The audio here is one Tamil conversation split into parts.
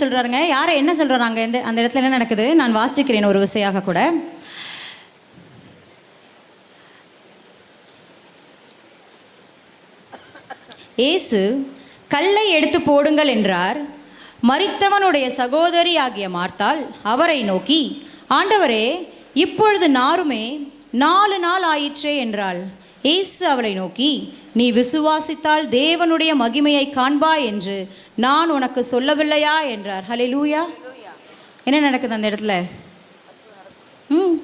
சொல்கிறாருங்க யாரை என்ன சொல்கிறாங்க இந்த அந்த இடத்துல என்ன நடக்குது? நான் வாசிக்கிறேன் ஒரு விசையாக கூட. இயேசு கல்லை எடுத்து போடுங்கள் என்றார். மறித்தவனுடைய சகோதரி ஆகிய மார்த்தாள் அவரை நோக்கி ஆண்டவரே இப்பொழுது நாருமே நாலு நாள் ஆயிற்றே என்றாள். இயேசு அவளை நோக்கி நீ விசுவாசித்தால் தேவனுடைய மகிமையை காண்பா என்று நான் உனக்கு சொல்லவில்லையா என்றார். ஹalleluya என்ன நடக்குது அந்த இடத்துல? ம்.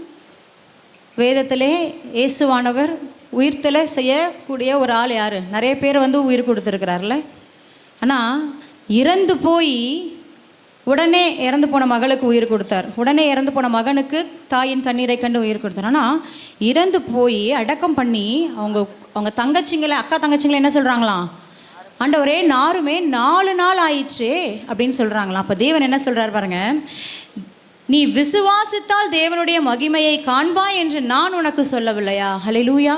வேதத்திலே இயேசுவானவர் உயிர்த்தலை செய்யக்கூடிய ஒரு ஆள் யார்? நிறைய பேர் வந்து உயிர் கொடுத்துருக்கிறார்ல. ஆனால் இறந்து போய் உடனே இறந்து போன மகளுக்கு உயிர் கொடுத்தார். உடனே இறந்து போன மகனுக்கு தாயின் கண்ணீரை கண்டு உயிர் கொடுத்தார். ஆனால் இறந்து போய் அடக்கம் பண்ணி அவங்க அவங்க தங்கச்சிங்களை அக்கா தங்கச்சிங்களை என்ன சொல்கிறாங்களாம் ஆண்டவரே நாருமே நாலு நாள் ஆயிடுச்சே அப்படின்னு சொல்கிறாங்களாம் அப்போ தேவன் என்ன சொல்கிறார் பாருங்க. நீ விசுவாசித்தால் தேவனுடைய மகிமையை காண்பாய் என்று நான் உனக்கு சொல்லவில்லையா? ஹalleluya.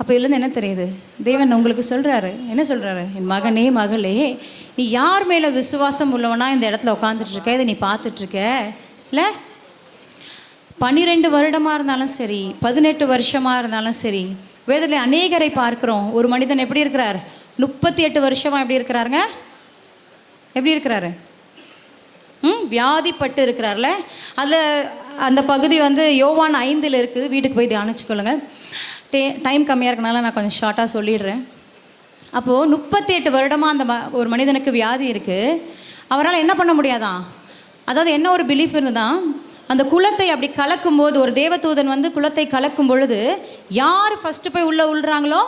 அப்போ இதுலேருந்து என்ன தெரியுது? தேவன் உங்களுக்கு சொல்கிறாரு என்ன சொல்கிறாரு என் மகனே மகளே நீ யார் மேலே விசுவாசம் உள்ளவனா இந்த இடத்துல உட்காந்துட்ருக்க இதை நீ பார்த்துட்ருக்க இல்லை? பன்னிரெண்டு வருடமாக இருந்தாலும் சரி பதினெட்டு வருஷமாக இருந்தாலும் சரி வேதத்தில் அநேகரை பார்க்குறோம். ஒரு மனிதன் எப்படி இருக்கிறார்? முப்பத்தி எட்டு வருஷமாக எப்படி இருக்கிறாருங்க? எப்படி இருக்கிறாரு? ம் வியாதிப்பட்டு இருக்கிறார்ல. அதில் அந்த பகுதி வந்து யோவான் ஐந்தில் இருக்குது. வீட்டுக்கு போய் தியானிச்சுக்கொள்ளுங்க. டே டைம் கம்மியாக இருக்கனால நான் கொஞ்சம் ஷார்ட்டாக சொல்லிடுறேன். அப்போது முப்பத்தி எட்டு வருடமாக அந்த ம- ஒரு மனிதனுக்கு வியாதி இருக்குது அவரால் என்ன பண்ண முடியாதான் அதாவது என்ன ஒரு பிலீஃப் இருந்ததான் அந்த குலத்தை அப்படி கலக்கும்போது ஒரு தேவதூதன் வந்து குலத்தை கலக்கும் பொழுது யார் ஃபஸ்ட்டு போய் உள்ளே உள்றாங்களோ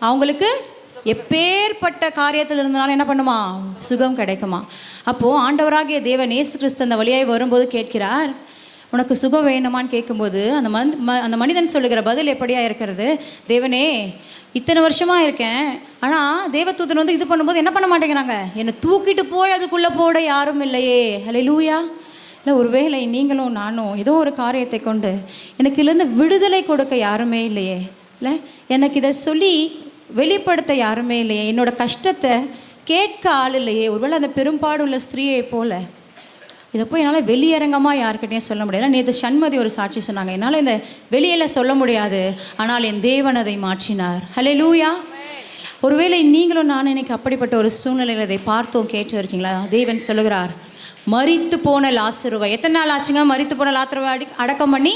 அவங்களுக்கு எப்பேற்பட்ட காரியத்தில் இருந்தாலும் என்ன பண்ணுமா? சுகம் கிடைக்குமா? அப்போது ஆண்டவராகிய தேவன் நேசு கிறிஸ்து அந்த வழியாய் வரும்போது கேட்கிறார் உனக்கு சுகம் வேணுமான்னு கேட்கும்போது அந்த மன் ம- அந்த மனிதன் சொல்லுகிற பதில் எப்படியா இருக்கிறது? தேவனே இத்தனை வருஷமாக இருக்கேன். ஆனால் தேவதூதன் வந்து இது பண்ணும்போது என்ன பண்ண மாட்டேங்கிறாங்க? என்னை தூக்கிட்டு போய் அதுக்குள்ளே போட யாரும் இல்லையே. ஹலே லூயா இல்லை ஒருவேளை நீங்களும் நானும் ஏதோ ஒரு காரியத்தை கொண்டு எனக்கு இதுலேருந்து விடுதலை கொடுக்க யாருமே இல்லையே. இல்லை எனக்கு இதை சொல்லி வெளிப்படுத்த யாருமே இல்லையே. என்னோட கஷ்டத்தை கேட்க ஆள் இல்லையே. ஒருவேளை அந்த பெரும்பாடு உள்ள ஸ்திரீயை போல். இதை போய் என்னால் வெளியரங்கமாக யாருக்கிட்டையும் சொல்ல முடியாது நேற்று சண்மதி ஒரு சாட்சி சொன்னாங்க. என்னால் இந்த வெளியில் சொல்ல முடியாது. ஆனால் என் தேவன் அதை மாற்றினார். ஹலே லூயா ஒருவேளை நீங்களும் நானும் இன்னைக்கு அப்படிப்பட்ட ஒரு சூழ்நிலையில் இதை பார்த்தோம் கேட்டு இருக்கீங்களா தேவன் சொல்லுகிறார் மறித்து போன லாசருவை. எத்தனை நாள் ஆச்சுங்க? மறித்து போன லாத்திரவை அடி அடக்கம் பண்ணி?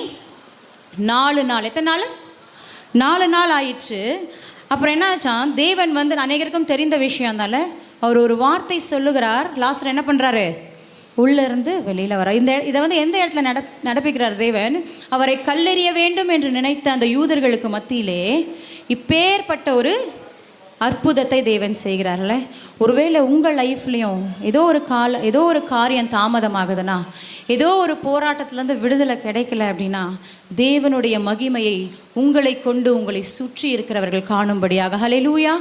நாலு நாள். எத்தனை நாள்? நாலு நாள் ஆயிடுச்சு. அப்புறம் என்ன ஆச்சான்? தேவன் வந்து அநேகருக்கும் தெரிந்த விஷயம் அதனால் அவர் ஒரு வார்த்தை சொல்லுகிறார். லாஸ்டர் என்ன பண்ணுறாரு உள்ளிருந்து வெளியில் வர. இந்த இதை வந்து எந்த இடத்துல நட நடப்பிக்கிறார் தேவன்? அவரை கல்லெறிய வேண்டும் என்று நினைத்த அந்த யூதர்களுக்கு மத்தியிலே இப்பேற்பட்ட ஒரு அற்புதத்தை தேவன் செய்கிறார்ல. ஒருவேளை உங்கள் லைஃப்லேயும் ஏதோ ஒரு கால ஏதோ ஒரு காரியம் தாமதமாகுதுன்னா ஏதோ ஒரு போராட்டத்திலேருந்து விடுதலை கிடைக்கல அப்படின்னா தேவனுடைய மகிமையை உங்களை கொண்டு உங்களை சுற்றி இருக்கிறவர்கள் காணும்படியாக. ஹலே லூயா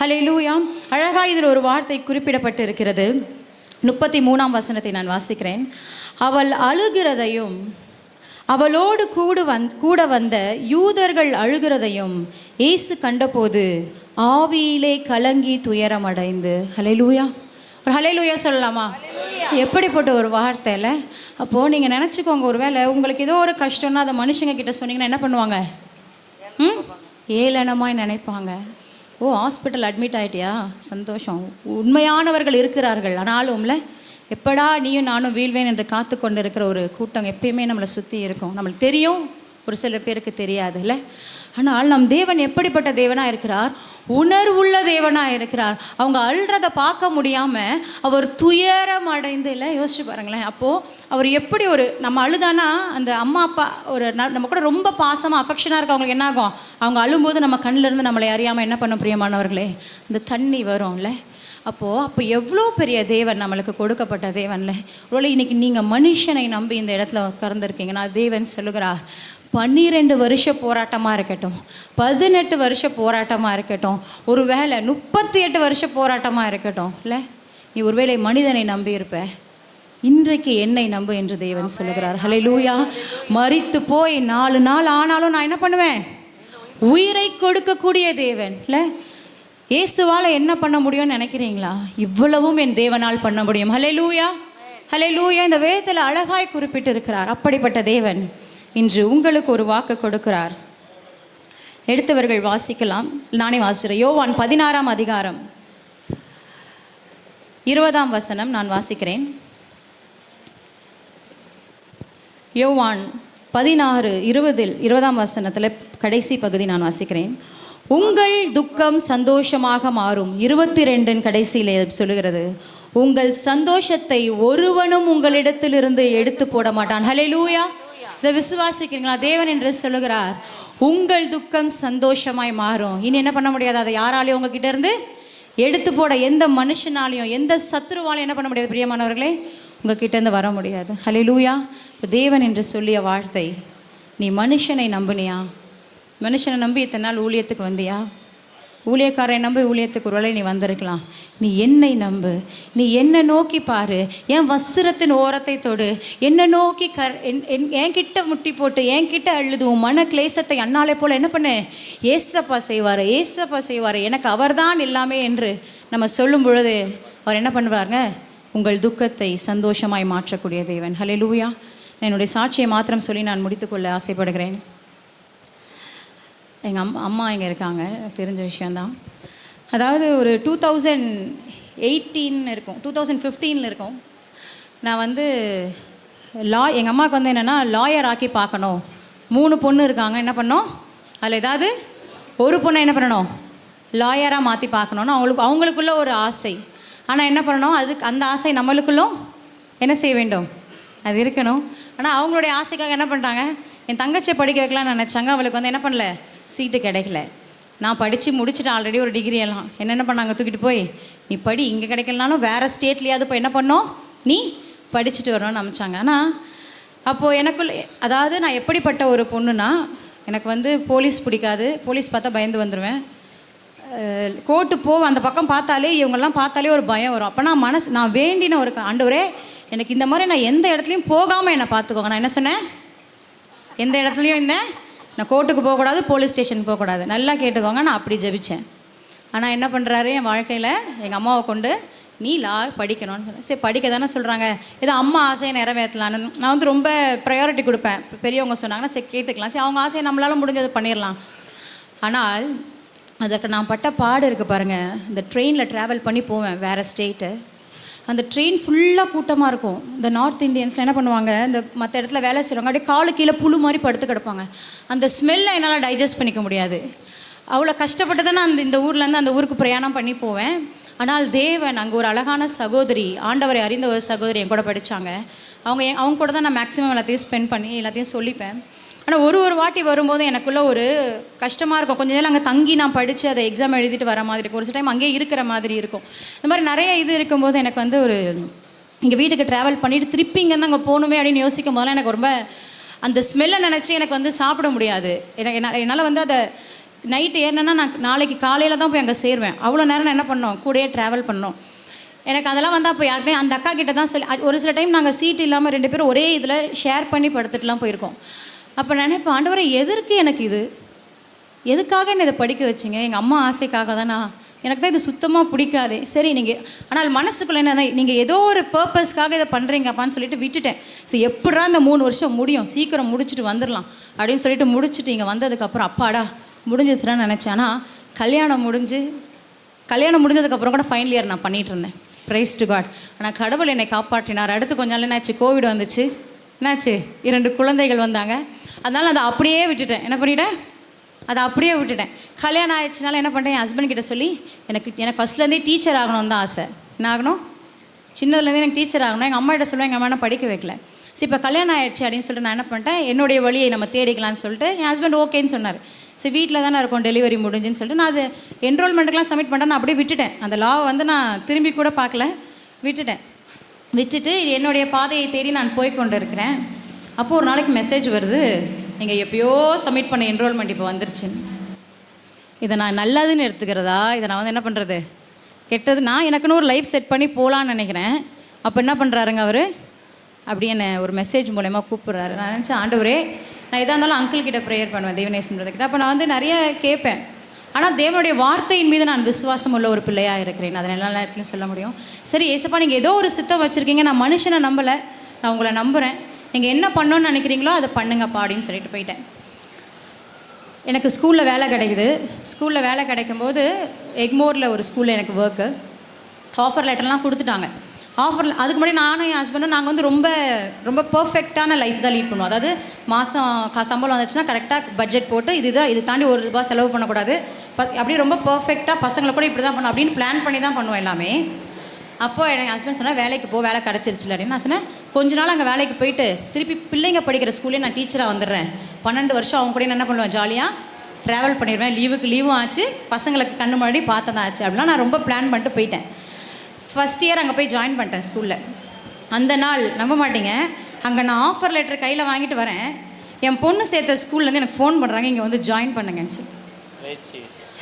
ஹலே லூயா அழகா இதில் ஒரு வார்த்தை குறிப்பிடப்பட்டு இருக்கிறது முப்பத்தி மூணாம் வசனத்தை நான் வாசிக்கிறேன். அவள் அழுகிறதையும் அவளோடு கூடு வந் கூட வந்த யூதர்கள் அழுகிறதையும் இயேசு கண்டபோது ஆவியிலே கலங்கி துயரமடைந்து. ஹalleluya ஒரு ஹalleluya சொல்லலாமா? எப்படிப்பட்ட ஒரு வார்த்தையில்? அப்போது நீங்கள் நினச்சிக்கோங்க ஒருவேளை உங்களுக்கு ஏதோ ஒரு கஷ்டம்னா அதை மனுஷங்க கிட்ட சொன்னீங்கன்னா என்ன பண்ணுவாங்க? ம்? ஏளனமாய் நினைப்பாங்க. ஓ ஹாஸ்பிட்டல் அட்மிட் ஆயிட்டியா? சந்தோஷம். உண்மையானவர்கள் இருக்கிறார்கள். ஆனாலும்ல எப்படா நீயும் நானும் வீழ்வேன் என்று காத்து கொண்டு இருக்கிற ஒரு கூட்டம் எப்பயுமே நம்மளை சுற்றி இருக்கும். நம்மளுக்கு தெரியும் ஒரு சில பேருக்கு தெரியாதுல்ல? ஆனால் நம் தேவன் எப்படிப்பட்ட தேவனாக இருக்கிறார்? உணர்வுள்ள தேவனாக இருக்கிறார். அவங்க அழுறதை பார்க்க முடியாமல் அவர் துயரம் அடைந்து இல்லை யோசிச்சு பாருங்களேன். அப்போது அவர் எப்படி ஒரு நம்ம அழுதானா அந்த அம்மா அப்பா ஒரு ந- நம்ம கூட ரொம்ப பாசமாக அஃபெக்ஷனாக இருக்கவங்களுக்கு என்ன ஆகும்? அவங்க அழும்போது நம்ம கண்ணிலிருந்து நம்மளை அறியாமல் என்ன பண்ண பிரியமானவர்களே? இந்த தண்ணி வரும்ல. அப்போது அப்போ எவ்வளோ பெரிய தேவன் நம்மளுக்கு கொடுக்கப்பட்ட தேவன்ல? ஒருவேளை இன்னைக்கு நீங்கள் மனுஷனை நம்பி இந்த இடத்துல உட்கார்ந்துருக்கீங்கன்னா தேவன் சொல்லுகிறார் பன்னிரெண்டு வருஷ போராட்டமாக இருக்கட்டும் பதினெட்டு வருஷ போராட்டமாக இருக்கட்டும் ஒரு வேளை முப்பத்தி எட்டு வருஷ போராட்டமாக இருக்கட்டும் இல்லை? நீ ஒருவேளை மனிதனை நம்பி இருப்ப. இன்றைக்கு என்னை நம்பு என்று தேவன் சொல்லுகிறார். ஹலே லூயா மறித்து போய் நாலு நாள் ஆனாலும் நான் என்ன பண்ணுவேன்? உயிரை கொடுக்கக்கூடிய தேவன் இல்லை? இயேசுவால் என்ன பண்ண முடியும்னு நினைக்கிறீங்களா? இவ்வளவும் என் தேவனால் பண்ண முடியும். ஹலே லூயா ஹலே லூயா இந்த வேதத்தில் அழகாய் குறிப்பிட்டு இருக்கிறார் அப்படிப்பட்ட தேவன். இன்று உங்களுக்கு ஒரு வாக்கு கொடுக்கிறார். எடுத்தவர்கள் வாசிக்கலாம். நானே வாசிக்கிறேன். யோவான் பதினாறாம் அதிகாரம். இருபதாம் வசனம் நான் வாசிக்கிறேன். யோவான் பதினாறு இருபதில் இருபதாம் வசனத்தில் கடைசி பகுதி நான் வாசிக்கிறேன். உங்கள் துக்கம் சந்தோஷமாக மாறும். இருபத்தி ரெண்டின் கடைசியில் சொல்லுகிறது. உங்கள் சந்தோஷத்தை ஒருவனும் உங்களிடத்திலிருந்து எடுத்து போட மாட்டான். ஹலே லூயா இதை விசுவாசிக்கிறீங்களா? தேவன் என்று சொல்லுகிறார் உங்கள் துக்கம் சந்தோஷமாய் மாறும். இனி என்ன பண்ண முடியாது? அதை யாராலையும் உங்ககிட்ட இருந்து எடுத்து போட எந்த மனுஷனாலையும் எந்த சத்ருவாலையும் என்ன பண்ண முடியாது பிரியமானவர்களே? உங்ககிட்ட இருந்து வர முடியாது. ஹலே லூயா இப்போ தேவன் என்று சொல்லிய வார்த்தை நீ மனுஷனை நம்பினியா? மனுஷனை நம்பி இத்தனை நாள் ஊழியத்துக்கு வந்தியா? ஊழியக்காரரை நம்பி ஊழியத்துக்கு ஒருவேளை நீ வந்திருக்கலாம். நீ என்னை நம்பு. நீ என்னை நோக்கி பாரு. என் வஸ்திரத்தின் ஓரத்தை தொடு. என்னை நோக்கி கர் என் என்- என்கிட்ட முட்டி போட்டு என்கிட்ட அழுது. உன் மன கிளேசத்தை அண்ணாலே போல் என்ன பண்ணு? ஏசப்பா செய்வார் ஏசப்பா செய்வார். எனக்கு அவர்தான் எல்லாமே என்று நம்ம சொல்லும் பொழுது அவர் என்ன பண்ணுவாருங்க? உங்கள் துக்கத்தை சந்தோஷமாய் மாற்றக்கூடிய தேவன். ஹலே லூயா என்னுடைய சாட்சியை மாத்திரம் சொல்லி நான் முடித்துக்கொள்ள ஆசைப்படுகிறேன். எங்கள் அம்மா அம்மா இங்கே இருக்காங்க தெரிஞ்ச விஷயந்தான் அதாவது ஒரு டூ தௌசண்ட் எயிட்டீன் இருக்கும் டூ தௌசண்ட் ஃபிஃப்டீனில் இருக்கும். நான் வந்து லா எங்கள் அம்மாவுக்கு வந்து என்னென்னா லாயர் ஆக்கி பார்க்கணும். மூணு பொண்ணு இருக்காங்க என்ன பண்ணோம் அதில் ஏதாவது ஒரு பொண்ணை என்ன பண்ணணும்? லாயராக மாற்றி பார்க்கணுன்னு அவங்களுக்கு அவங்களுக்குள்ள ஒரு ஆசை. ஆனால் என்ன பண்ணணும்? அதுக்கு அந்த ஆசை நம்மளுக்குள்ளும் என்ன செய்ய வேண்டும்? அது இருக்கணும். ஆனால் அவங்களுடைய ஆசைக்காக என்ன பண்ணுறாங்க என் தங்கச்சியை படிக்க வைக்கலாம்னு நினச்சாங்க. அவளுக்கு வந்து என்ன பண்ணல? சீட்டு கிடைக்கல. நான் படித்து முடிச்சுட்டு ஆல்ரெடி ஒரு டிகிரி எல்லாம். என்னென்ன பண்ணாங்க? தூக்கிட்டு போய் நீ படி இங்கே கிடைக்கலனாலும் வேறு ஸ்டேட்லேயாவது போய் என்ன பண்ணோம் நீ படிச்சுட்டு வரணும்னு நினச்சாங்க. ஆனால் அப்போது எனக்குள்ள அதாவது நான் எப்படிப்பட்ட ஒரு பொண்ணுனா எனக்கு வந்து போலீஸ் பிடிக்காது. போலீஸ் பார்த்தா பயந்து வந்துடுவேன் கோர்ட்டு போவேன் அந்த பக்கம் பார்த்தாலே இவங்கெல்லாம் பார்த்தாலே ஒரு பயம் வரும். அப்போ நான் மனசு நான் வேண்டின ஒரு ஆண்டவரே எனக்கு இந்த மாதிரி நான் எந்த இடத்துலையும் போகாமல் என்னை பார்த்துக்கோங்க. நான் என்ன சொன்னேன்? எந்த இடத்துலையும் என்ன? நான் கோர்ட்டுக்கு போகக்கூடாது போலீஸ் ஸ்டேஷன் போகக்கூடாது. நல்லா கேட்டுக்கோங்க நான் அப்படி ஜபித்தேன் ஆனால் என்ன பண்ணுறாரு என் வாழ்க்கையில் எங்கள் அம்மாவை கொண்டு நீ லா படிக்கணும்னு சொன்னேன் சரி படிக்க தானே சொல்கிறாங்க ஏதோ அம்மா ஆசையை நிறைவேற்றலான்னு நான் வந்து ரொம்ப ப்ரையாரிட்டி கொடுப்பேன். பெரியவங்க சொன்னாங்கன்னா சரி கேட்டுக்கலாம். சரி அவங்க ஆசையை நம்மளால் முடிஞ்சது பண்ணிடலாம். ஆனால் அதற்கு நான் பட்ட பாடு இருக்குது பாருங்கள் இந்த ட்ரெயினில் ட்ராவல் பண்ணி போவேன் வேறு ஸ்டேட்டு அந்த ட்ரெயின் ஃபுல்லாக கூட்டமாக இருக்கும். இந்த நார்த் இந்தியன்ஸ் என்ன பண்ணுவாங்க இந்த மற்ற இடத்துல வேலை செய்கிறவங்க அப்படியே காலு கீழே புழு மாதிரி படுத்து கிடப்பாங்க. அந்த ஸ்மெல்லை என்னால் டைஜஸ்ட் பண்ணிக்க முடியாது. அவ்வளோ கஷ்டப்பட்டு தான் நான் அந்த இந்த ஊர்லேருந்து அந்த ஊருக்கு பிரயாணம் பண்ணி போவேன். ஆனால் தேவன் அங்கே ஒரு அழகான சகோதரி ஆண்டவரை அறிந்த ஒரு சகோதரி என் கூட படித்தாங்க அவங்க என் அவங்க கூட தான் நான் மேக்ஸிமம் எல்லாத்தையும் ஸ்பெண்ட் பண்ணி எல்லாத்தையும் சொல்லிப்பேன். ஆனால் ஒரு ஒரு வாட்டி வரும்போது எனக்குள்ளே ஒரு கஷ்டமாக இருக்கும். கொஞ்ச நேரம் அங்கே தங்கி நான் படித்து அதை எக்ஸாம் எழுதிட்டு வர மாதிரி இருக்கும். ஒரு சில டைம் அங்கேயே இருக்கிற மாதிரி இருக்கும். இந்த மாதிரி நிறைய இது இருக்கும்போது எனக்கு வந்து ஒரு இங்கே வீட்டுக்கு ட்ராவல் பண்ணிவிட்டு திருப்பி இங்கேருந்து அங்கே போகணுமே அப்படின்னு யோசிக்கும் போதெல்லாம் எனக்கு ரொம்ப அந்த ஸ்மெல்லை நினச்சி எனக்கு வந்து சாப்பிட முடியாது. எனக்கு என்னால் என்னால் வந்து அதை நைட்டு ஏறினா நான் நாளைக்கு காலையில் தான் போய் அங்கே சேருவேன். அவ்வளோ நேரம் நான் என்ன பண்ணோம்? கூடயே ட்ராவல் பண்ணோம். எனக்கு அதெல்லாம் வந்து அப்போ யாருக்குமே அந்த அக்கா கிட்ட தான் சொல்லி ஒரு சில டைம் நாங்கள் சீட் இல்லாமல் ரெண்டு பேரும் ஒரே இதில் ஷேர் பண்ணி படுத்துட்டுலாம் போயிருக்கோம். அப்போ நினைப்பேன் ஆண்டவரை எதற்கு எனக்கு இது? எதுக்காக என்னை இதை படிக்க வச்சிங்க? எங்கள் அம்மா ஆசைக்காக தானா? எனக்கு தான் இது சுத்தமாக பிடிக்காது. சரி நீங்கள் ஆனால் மனசுக்குள்ள என்ன நீங்கள் ஏதோ ஒரு பர்பஸ்க்காக இதை பண்ணுறீங்கப்பான்னு சொல்லிட்டு விட்டுட்டேன். சரி எப்படா இந்த மூணு வருஷம் முடியும்? சீக்கிரம் முடிச்சுட்டு வந்துடலாம். அப்படின்னு சொல்லிட்டு முடிச்சுட்டு இங்கே வந்ததுக்கப்புறம் அப்பாடா முடிஞ்சிச்சுன்னு நினச்சேன். ஆனால் கல்யாணம் முடிஞ்சு கல்யாணம் முடிஞ்சதுக்கப்புறம் கூட ஃபைனல் இயர் நான் பண்ணிகிட்டு இருந்தேன். ப்ரைஸ் டு காட் ஆனால் கடவுள் என்னை காப்பாற்றினார். அடுத்து கொஞ்ச நாள் என்னாச்சு? கோவிட் வந்துச்சு. என்னாச்சு? இரண்டு குழந்தைகள் வந்தாங்க. அதனால் அதை அப்படியே விட்டுட்டேன். என்ன பண்ணிட்டேன் அதை அப்படியே விட்டுட்டேன். கல்யாணம் ஆயிடுச்சுனால என்ன பண்ணிட்டேன்? என் ஹஸ்பண்ட் கிட்ட சொல்லி எனக்கு எனக்கு ஃபஸ்ட்லேருந்தே டீச்சர் ஆகணும்னு தான் ஆசை. என்ன ஆகணும்? சின்னதுலேருந்தே எனக்கு டீச்சர் ஆகணும். எங்கள் அம்மா கிட்ட சொல்லுவேன் எங்கள் அம்மா படிக்க வைக்கல. சரி இப்போ கல்யாணம் ஆயிடுச்சு அப்படின்னு சொல்லிட்டு நான் என்ன பண்ணிட்டேன்? என்னுடைய வழியை நம்ம தேடிக்கலாம்னு சொல்லிட்டு என் ஹஸ்பண்ட் ஓகேன்னு சொன்னார். சரி வீட்டில் தானே இருக்கும் டெலிவரி முடிஞ்சுன்னு சொல்லிட்டு நான் அது என்ரோல்மெண்ட்டுக்கெலாம் சப்மிட் பண்ணிட்டேன். நான் அப்படியே விட்டுட்டேன். அந்த லா வந்து நான் திரும்பி கூட பார்க்கல. விட்டுட்டேன். விட்டுட்டு என்னுடைய பாதையை தேடி நான் போய் கொண்டு இருக்கிறேன் அப்போது ஒரு நாளைக்கு மெசேஜ் வருது. நீங்கள் எப்பயோ சப்மிட் பண்ண என்ரோல்மெண்ட் இப்போ வந்துருச்சுன்னு இதை நான் நல்லதுன்னு எடுத்துக்கிறதா? இதை நான் வந்து என்ன பண்ணுறது கெட்டது நான் எனக்குன்னு ஒரு லைஃப் செட் பண்ணி போகலான்னு நினைக்கிறேன். அப்போ என்ன பண்ணுறாருங்க அவர்? அப்படி என்னை ஒரு மெசேஜ் மூலயமா கூப்பிட்றாரு. நான் நினச்சேன் ஆண்டவரே நான் எதாக இருந்தாலும் அங்கிள் கிட்ட ப்ரேயர் பண்ணுவேன் தேவநேசன் கிட்ட. அப்போ நான் வந்து நிறைய கேட்பேன். ஆனால் தேவனுடைய வார்த்தையின் மீது நான் விசுவாசம் உள்ள ஒரு பிள்ளையாக இருக்கிறேன். அதை எல்லா நேரத்துலையும் சொல்ல முடியும். சரி ஏசப்பா நீங்கள் ஏதோ ஒரு சித்தம் வச்சுருக்கீங்க. நான் மனுஷனை நம்பலை. நான் உங்களை நம்புகிறேன் நீங்கள் என்ன பண்ணணும்னு நினைக்கிறீங்களோ அதை பண்ணுங்கப்பா அப்படின்னு சொல்லிட்டு போயிட்டேன். எனக்கு ஸ்கூலில் வேலை கிடைக்குது. ஸ்கூலில் வேலை கிடைக்கும்போது எக்மோரில் ஒரு ஸ்கூலில் எனக்கு ஒர்க்கு ஆஃபர் லெட்டர்லாம் கொடுத்துட்டாங்க. ஆஃபர் அதுக்கு முன்னாடி நானும் என் ஹஸ்பண்டும் நாங்கள் வந்து ரொம்ப ரொம்ப பர்ஃபெக்டான லைஃப் தான் லீட் பண்ணுவோம். அதாவது மாதம் கா சம்பளம் வந்துச்சுன்னா கரெக்டாக பட்ஜெட் போட்டு இதுதான் இது தாண்டி ஒரு ரூபாய் செலவு பண்ணக்கூடாது. ப அப்படியே ரொம்ப பர்ஃபெக்டாக பசங்களை கூட இப்படி தான் பண்ணும் அப்படின்னு பிளான் பண்ணி தான் பண்ணுவோம் எல்லாமே. அப்போ எனக்கு ஹஸ்பண்ட் சொன்னால் வேலைக்கு போ வேலை கிடச்சிருச்சுல அப்படின்னு நான் சொன்னேன். கொஞ்ச நாள் அங்கே வேலைக்கு போயிட்டு திருப்பி பிள்ளைங்க படிக்கிற ஸ்கூல்லே நான் டீச்சராக வந்துடுறேன். பன்னெண்டு வருஷம் அவங்க கூட என்ன பண்ணுவேன் ஜாலியாக ட்ராவல் பண்ணிடுவேன். லீவுக்கு லீவும் ஆச்சு. பசங்களுக்கு கண்ணு முன்னாடி பார்த்ததா ஆச்சு. அப்படிலாம் நான் ரொம்ப பிளான் பண்ணிட்டு போயிட்டேன். ஃபஸ்ட் இயர் அங்கே போய் ஜாயின் பண்ணிட்டேன் ஸ்கூலில் அந்த நாள் நம்ப மாட்டீங்க. அங்கே நான் ஆஃபர் லெட்டர் கையில் வாங்கிட்டு வரேன். என் பொண்ணு சேர்த்த ஸ்கூல்லேருந்து எனக்கு ஃபோன் பண்ணுறாங்க இங்கே வந்து ஜாயின் பண்ணுங்கன்னு சொல்லி.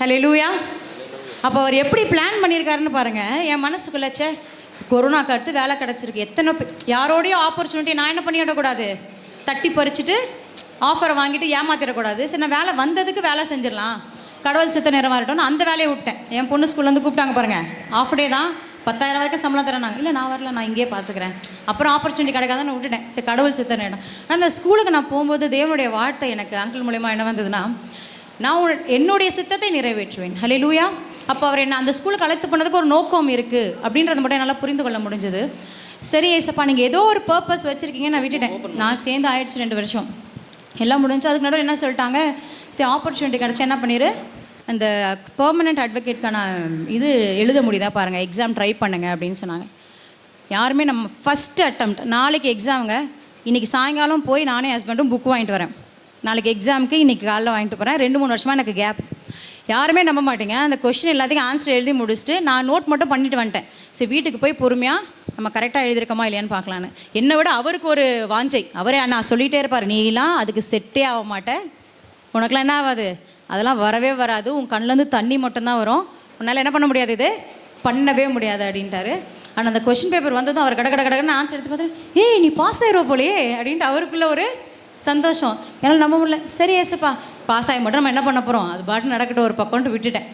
ஹலோ லூயா அப்போ அவர் எப்படி பிளான் பண்ணியிருக்காருன்னு பாருங்கள் என் மனசுக்குள்ள கொரோனாக்கு அடுத்து வேலை கிடச்சிருக்கு. எத்தனை யாரோடையும் ஆப்பர்ச்சுனிட்டி நான் என்ன பண்ணிடக்கூடாது தட்டி பறிச்சுட்டு ஆஃபரை வாங்கிட்டு ஏமாத்திடக்கூடாது. சரி நான் வேலை வந்ததுக்கு வேலை செஞ்சிடலாம். கடவுள் சித்த நேரம் வரட்டும்னு அந்த வேலையை விட்டேன். என் பொண்ணு ஸ்கூல்லேருந்து கூப்பிட்டாங்க பாருங்கள் ஆஃப் டே தான். பத்தாயிரம் வரைக்கும் சம்பளம் தரேனாங்க இல்லை நான் வரல நான் இங்கேயே பார்த்துக்கிறேன் அப்புறம் ஆப்பர்ச்சுனிட்டி கிடைக்காதுன்னு விட்டுட்டேன். சரி கடவுள் சித்த நேரம். ஆனால் அந்த ஸ்கூலுக்கு நான் போகும்போது தேவனுடைய வார்த்தை எனக்கு அங்கிள் மூலயமா என்ன வந்ததுன்னா நான் உன் என்னுடைய சித்தத்தை நிறைவேற்றுவேன். ஹலே லூயா அப்போ அவர் என்ன அந்த ஸ்கூலுக்கு அழைத்து பண்ணதுக்கு ஒரு நோக்கம் இருக்குது அப்படின்றத மட்டும் என்னால் புரிந்து கொள்ள முடிஞ்சது. சரி ஏசப்பா நீங்கள் ஏதோ ஒரு பர்பஸ் வச்சுருக்கீங்க நான் விட்டுட்டேன். நான் சேர்ந்து ஆயிடுச்சு ரெண்டு வருஷம். எல்லாம் முடிஞ்சு அதுக்கு நடுவில் என்ன சொல்லிட்டாங்க? சரி ஆப்பர்ச்சுனிட்டி கிடச்சா என்ன பண்ணிடு அந்த பர்மனெண்ட் அட்வொகேட்கான இது எழுத முடியுதா பாருங்கள் எக்ஸாம் ட்ரை பண்ணுங்க அப்படின்னு சொன்னாங்க. யாருமே நம்ம ஃபஸ்ட் அட்டம்ப்ட் நாளைக்கு எக்ஸாமுங்க இன்றைக்கி சாயங்காலம் போய் நானே ஹஸ்பண்டும் புக் வாங்கிட்டு வரேன். நாளைக்கு எக்ஸாமுக்கு இன்றைக்கி காலைல வாங்கிட்டு போகிறேன் ரெண்டு மூணு வருஷமாக எனக்கு கேப் யாருமே நம்ப மாட்டீங்க. அந்த கொஷின் எல்லாத்தையும் ஆன்சர் எழுதி முடிச்சுட்டு நான் நோட் மட்டும் பண்ணிட்டு வந்துட்டேன். சரி வீட்டுக்கு போய் பொறுமையாக நம்ம கரெக்டாக எழுதியிருக்கோமா இல்லையான்னு பார்க்கலான்னு. என்னை விட அவருக்கு ஒரு வாஞ்சை. அவரே நான் சொல்லிகிட்டே இருப்பார் நீலாம் அதுக்கு செட்டே ஆக மாட்டேன். உனக்குலாம் என்ன ஆகாது? அதெல்லாம் வரவே வராது. உன் கண்ணிலேருந்து தண்ணி மட்டும்தான் வரும். உன்னால் என்ன பண்ண முடியாது இது? பண்ணவே முடியாது அப்படின்ட்டாரு. ஆனால் அந்த கொஷின் பேப்பர் வந்ததும் அவர் கட கட கடன்னு ஆன்சர் எடுத்து பார்த்து ஏய் நீ பாஸ் ஆயிடுவ போலயே அப்படின்ட்டு அவருக்குள்ள ஒரு சந்தோஷம். என்னால் நம்ப முடியல. சரி ஏசப்பா. பாஸ் ஆகி மட்டும் நம்ம என்ன பண்ண போகிறோம் அது பாட்டு நடக்கட்டும் ஒரு பக்கம்ட்டு விட்டுட்டேன்.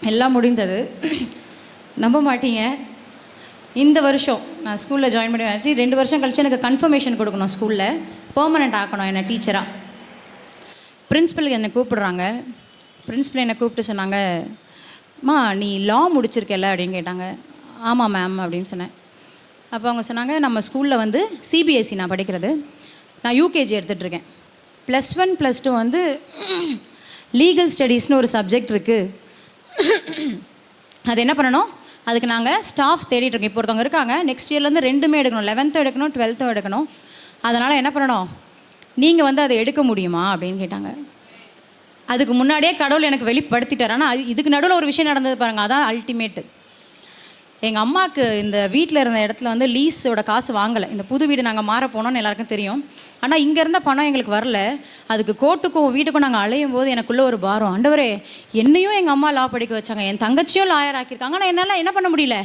எல்லாம் முடிந்தது. நம்ப மாட்டீங்க. இந்த வருஷம் நான் ஸ்கூலில் ஜாயின் பண்ணி வச்சு ரெண்டு வருஷம் கழிச்சு எனக்கு கன்ஃபர்மேஷன் கொடுக்கணும் ஸ்கூலில் பெர்மனெண்ட் ஆக்கணும் என்னை டீச்சராக பிரின்ஸிபல் என்னை கூப்பிடுறாங்க. பிரின்ஸிபல் என்னை கூப்பிட்டு சொன்னாங்க மா நீ லா முடிச்சிருக்கல அப்படின்னு கேட்டாங்க. ஆமாம் மேம் அப்படின்னு சொன்னேன். அப்போ அவங்க சொன்னாங்க நம்ம ஸ்கூலில் வந்து சிபிஎஸ்சி நான் படிக்கிறது. நான் யூகேஜி எடுத்துகிட்ருக்கேன் ப்ளஸ் ஒன் ப்ளஸ் டூ வந்து லீகல் ஸ்டடீஸ்னு ஒரு சப்ஜெக்ட் இருக்குது அது என்ன பண்ணணும்? அதுக்கு நாங்கள் ஸ்டாஃப் தேடிட்டுருக்கோம். இப்போ ஒருத்தவங்க இருக்காங்க நெக்ஸ்ட் இயர்லேருந்து ரெண்டுமே எடுக்கணும். லெவன்த்தும் எடுக்கணும் டுவெல்த்தும் எடுக்கணும். அதனால் என்ன பண்ணணும்? நீங்கள் வந்து அதை எடுக்க முடியுமா? அப்படின்னு கேட்டாங்க. அதுக்கு முன்னாடியே கடவுள் எனக்கு வெளிப்படுத்திட்டார். ஆனால் இதுக்கு நடுவில் ஒரு விஷயம் நடந்தது பாருங்கள் அதான் அல்டிமேட்டு எங்கள் அம்மாவுக்கு இந்த வீட்டில் இருந்த இடத்துல வந்து லீஸோட காசு வாங்கலை. இந்த புது வீடு நாங்கள் மாற போனோம்னு எல்லாருக்கும் தெரியும். ஆனால் இங்கே இருந்த பணம் எங்களுக்கு வரல. அதுக்கு கோர்ட்டுக்கும் வீட்டுக்கும் நாங்கள் அலையும் போது எனக்குள்ளே ஒரு பாரம். ஆண்டவரே என்னையும் எங்கள் அம்மா லா படிக்க வச்சாங்க. என் தங்கச்சியும் லாயர் ஆக்கியிருக்காங்க. ஆனால் என்னால் என்ன பண்ண முடியல?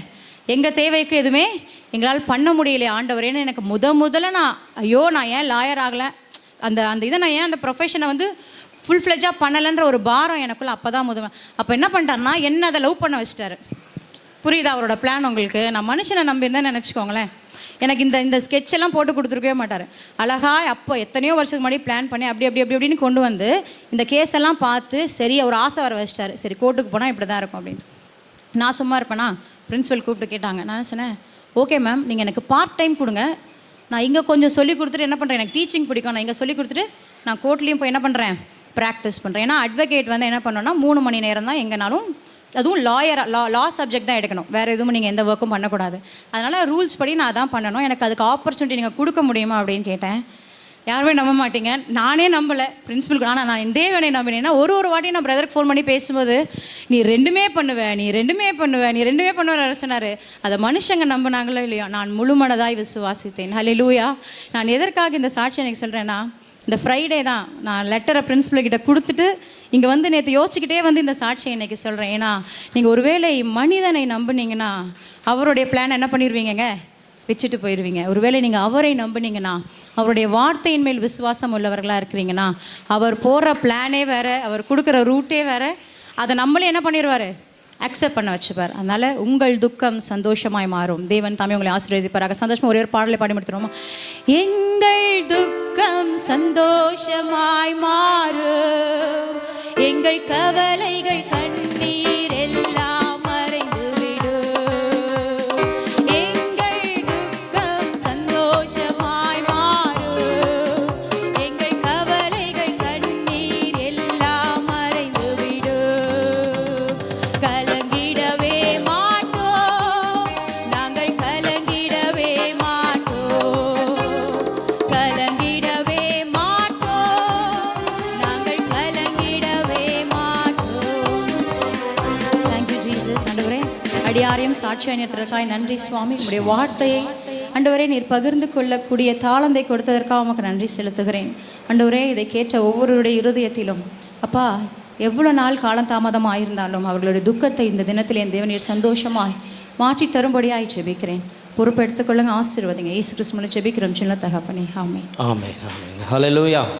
எங்கள் தேவைக்கு எதுவுமே எங்களால் பண்ண முடியலையே ஆண்டவரேன்னு எனக்கு முத முதல்ல நான் ஐயோ நான் ஏன் லாயர் ஆகலை? அந்த அந்த இதை நான் ஏன் அந்த ப்ரொஃபஷனை வந்து ஃபுல் ஃப்ளெஜாக பண்ணலைன்ற ஒரு பாரம் எனக்குள்ளே அப்போ தான் முதல் அப்போ என்ன பண்ணிட்டாருன்னா என்ன அதை லவ் பண்ண வச்சிட்டாரு. புரியுதா அவரோட பிளான் உங்களுக்கு? நான் மனுஷனை நம்பியிருந்தேன் நினச்சிக்கோங்களேன். எனக்கு இந்த இந்த ஸ்கெட்ச் எல்லாம் போட்டு கொடுத்துருக்கவே மாட்டார். அழகா அப்போ எத்தனையோ வருஷத்துக்கு முன்னாடி பிளான் பண்ணி அப்படி அப்படி அப்படி அப்படின்னு கொண்டு வந்து இந்த கேஸெல்லாம் பார்த்து சரி அவர் ஆசை வர வச்சிட்டாரு. சரி கோர்ட்டுக்கு போனால் இப்படி தான் இருக்கும் அப்படின்னு. நான் சும்மா இருப்பேனா? பிரின்ஸிபல் கூப்பிட்டு கேட்டாங்க. நான் சொன்னேன் ஓகே மேம் நீங்கள் எனக்கு பார்ட் டைம் கொடுங்க. நான் இங்கே கொஞ்சம் சொல்லி கொடுத்துட்டு என்ன பண்ணுறேன் எனக்கு டீச்சிங் பிடிக்கும். நான் இங்கே சொல்லி கொடுத்துட்டு நான் கோர்ட்லேயும் போய் என்ன பண்ணுறேன் ப்ராக்டிஸ் பண்ணுறேன் ஏன்னா அட்வொகேட் வந்து என்ன பண்ணோன்னா மூணு மணி நேரம் தான் எங்கேனாலும் அதுவும் லாயர் லா லா சப்ஜெக்ட் தான் எடுக்கணும். வேறு எதுவும் நீங்கள் எந்த ஒர்க்கும் பண்ணக்கூடாது. அதனால் ரூல்ஸ் படி நான் அதான் பண்ணணும். எனக்கு அதுக்கு ஆப்பர்ச்சுனிட்டி நீங்கள் கொடுக்க முடியுமா அப்படின்னு கேட்டேன். யாருமே நம்ப மாட்டீங்க. நானே நம்பலை. பிரின்ஸிபலுக்கு ஆனால் நான் இந்த வேலையை நம்பினேன்னா ஒரு ஒரு வாட்டி நான் பிரதருக்கு ஃபோன் பண்ணி பேசும்போது நீ ரெண்டுமே பண்ணுவேன் நீ ரெண்டுமே பண்ணுவேன் நீ ரெண்டுமே பண்ணுவார் சொன்னார். அதை மனுஷங்க நம்பினாங்களோ இல்லையோ நான் முழுமனதாய் விசுவாசித்தேன். ஹலே லூயா நான் எதற்காக இந்த சாட்சி எனக்கு சொல்கிறேன்னா இந்த ஃப்ரைடே தான் நான் லெட்டரை பிரின்ஸிபல்கிட்ட கொடுத்துட்டு இங்கே வந்து நேற்று யோசிச்சுக்கிட்டே வந்து இந்த சாட்சியை இன்னைக்கு சொல்கிறேன் ஏன்னா நீங்கள் ஒருவேளை மனிதனை நம்புனீங்கன்னா அவருடைய பிளான் என்ன பண்ணிடுவீங்கங்க வச்சுட்டு போயிடுவீங்க ஒருவேளை நீங்கள் அவரை நம்புனீங்கன்னா அவருடைய வார்த்தையின் மேல் விசுவாசம் உள்ளவர்களாக இருக்கிறீங்கன்னா அவர் போடுற பிளானே வேறு அவர் கொடுக்குற ரூட்டே வேறு அதை நம்மளே என்ன பண்ணிடுவார் அக்செப்ட் பண்ண வச்சுப்பார். அதனால் உங்கள் துக்கம் சந்தோஷமாய் மாறும். தேவன் தாமே உங்களை ஆசீர்வதிப்பாராக. சந்தோஷமாக ஒரே ஒரு பாடலை பாடி முடித்துருவோமா எங்கள் துக்கம் சந்தோஷமாய் மாறும். எங்கள் கவலைகள் அடியாரையும் நன்றி சுவாமி. உங்களுடைய வார்த்தையை அண்டவரே நீர் பகிர்ந்து கொள்ளக்கூடிய தாளந்தை கொடுத்ததற்காக உமக்கு நன்றி செலுத்துகிறேன். அண்டவரே இதை கேட்ட ஒவ்வொருடைய இருதயத்திலும் அப்பா எவ்வளோ நாள் காலம் தாமதமாக இருந்தாலும் அவர்களுடைய துக்கத்தை இந்த தினத்தில் என் தேவனீர் சந்தோஷமாய் மாற்றி தரும்படியாய் ஜெபிக்கிறேன். பொறுப்பெடுத்துக்கொள்ளுங்க ஆசீர்வதிங்க. இயேசு கிறிஸ்துமனை ஜெபிக்கிறோம். சின்ன தகப்பனே. ஆமே ஆமே ஆமென்.